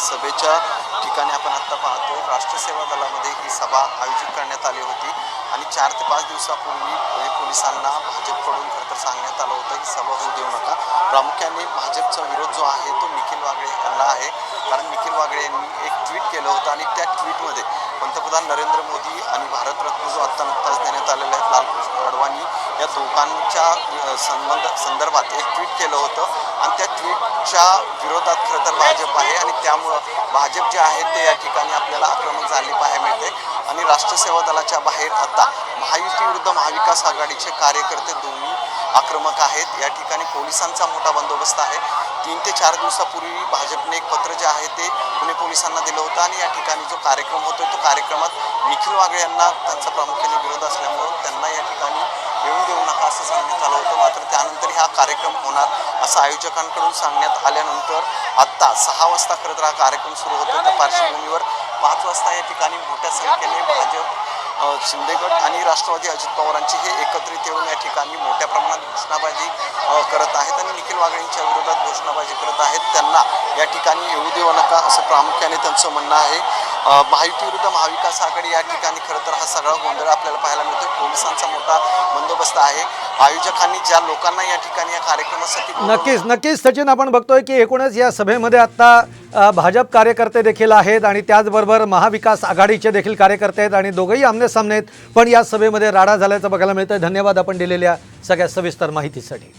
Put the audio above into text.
सभेच्या ठिकाणी आपण आत्ता पाहतो राष्ट्रसेवा दलामध्ये ही सभा आयोजित करण्यात आली होती आणि चार ते पाच दिवसापूर्वी पोलिसांना भाजपकडून खरं तर सांगण्यात आलं होतं की सभा होऊ देऊ नका. प्रामुख्याने भाजपचा विरोध जो आहे तो निखिल वागळे यांना आहे. कारण निखिल वागळे यांनी एक ट्विट केलं होतं आणि त्या ट्विटमध्ये पंतप्रधान नरेंद्र मोदी आणि भारतरत्न जो आत्ता नुकताच देण्यात आलेला आहे लालकृष्ण अडवाणी या दोघांच्या संबंध संदर्भात एक ट्विट केलं होतं. आणि त्या ट्विटच्या विरोधात खरं तर भाजप आहे आणि त्यामुळं भाजप जे आहे ते या ठिकाणी आपल्याला आक्रमक झाली पाहायला मिळते. आणि राष्ट्र सेवा दलाच्या बाहेर आता महायुती विरुद्ध महाविकास आघाडीचे कार्यकर्ते दोन्ही आक्रमक आहेत. या ठिकाणी पोलिसांचा मोठा बंदोबस्त आहे. तीन ते चार दिवसापूर्वी भाजपने एक पत्र जे आहे ते पुणे पोलिसांना दिलं होतं. आणि या ठिकाणी जो कार्यक्रम होतो तो कार्यक्रमात निखिल वागळे यांना त्यांचा प्रामुख्याने विरोध असल्यामुळं त्यांना या ठिकाणी येऊन देऊ नका असं सांगण्यात आलं होतं मात्र त्यानंतर हा कार्यक्रम होणार असं आयोजकांकडून सांगण्यात आल्यानंतर आत्ता सहा वाजता खरं तर हा कार्यक्रम सुरू होतो. त्या पार्श्वभूमीवर पाच वाजता या ठिकाणी मोठ्या संख्येने भाजप शिंदेगड आणि राष्ट्रवादी अजित पवारांची हे एकत्रित येऊन या ठिकाणी मोठ्या प्रमाणात घोषणाबाजी करत आहेत आणि निखिल वागळेंच्या विरोधात घोषणाबाजी करत आहेत. त्यांना या ठिकाणी येऊ देऊ नका असं प्रामुख्याने त्यांचं म्हणणं आहे. महायुती विरुद्ध महाविकास आघाडी या ठिकाणी खरं तर हा सगळा गोंधळ आपल्याला पाहायला मिळतो पोलिसांचा मोठा बंदोबस्त आहे. आयोजकांनी ज्या लोकांना या ठिकाणी या कार्यक्रमासाठी नक्कीच नक्कीच सचिन आपण बघतोय की एकूणच या सभेमध्ये आता भाजप कार्यकर्ते देखील आहेत आणि त्याचबरोबर महाविकास आघाडीचे देखील कार्यकर्ते आहेत आणि दोघंही आमने सामने आहेत. पण या सभेमध्ये राडा झाल्याचं बघायला मिळतं धन्यवाद आपण दिलेल्या सगळ्या सविस्तर माहितीसाठी.